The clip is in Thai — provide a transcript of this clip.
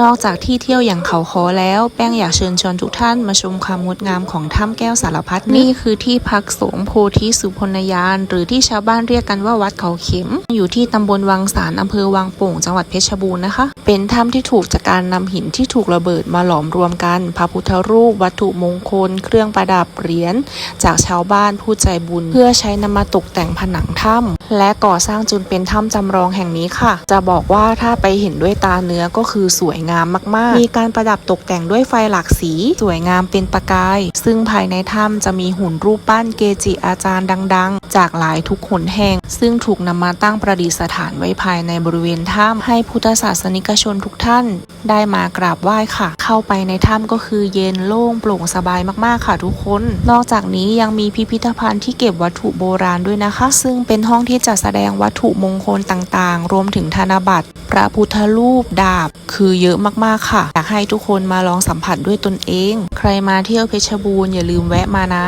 นอกจากที่เที่ยวอย่างเขาคอแล้ว แป้งอยากเชิญชวนทุกท่านมาชมความงดงามของถ้ำแก้วสารพัดนี่คือที่พักสงฆ์โพธิสุพนยาน หรือที่ชาวบ้านเรียกกันว่าวัดเขาเข็ม อยู่ที่ตำบลวังสารอำเภอวังโป่งจังหวัดเพชรบูรณ์นะคะ เป็นถ้ำที่ถูกจากการนำหินที่ถูกระเบิดมาหลอมรวมกัน พระพุทธรูป วัตถุมงคล เครื่องประดับเหรียญจากชาวบ้านผู้ใจบุญ เพื่อใช้นำมาตกแต่งผนังถ้ำและก่อสร้างจนเป็นถ้ำจำลองแห่งนี้ค่ะ จะบอกว่าถ้าไปเห็นด้วยตาเนื้อก็คือสวยงามมากๆ มีการประดับตกแต่งด้วยไฟหลากสี สวยงามเป็นประกาย ซึ่งภายในถ้ำจะมีหุ่นรูปปั้นเกจิอาจารย์ดัง ๆ จากหลายทุกหนแห่ง ซึ่งถูกนำมาตั้งประดิษฐานไว้ภายในบริเวณถ้ำให้พุทธศาสนิกชนทุกท่าน ได้มากราบไหว้ค่ะ เข้าไปในถ้ำก็คือเย็นโล่งโปร่งสบายมากๆค่ะทุกคน นอกจากนี้ยังมีพิพิธภัณฑ์ที่เก็บวัตถุโบราณด้วยนะคะ ซึ่งเป็นห้องที่จัดแสดงวัตถุมงคลต่างๆ รวมถึงธนบัตร พระพุทธรูปดาบ คือเยอะอะมากๆค่ะ อยากให้ทุกคนมาลองสัมผัสด้วยตนเอง ใครมาเที่ยวเพชรบูรณ์อย่าลืมแวะมานะ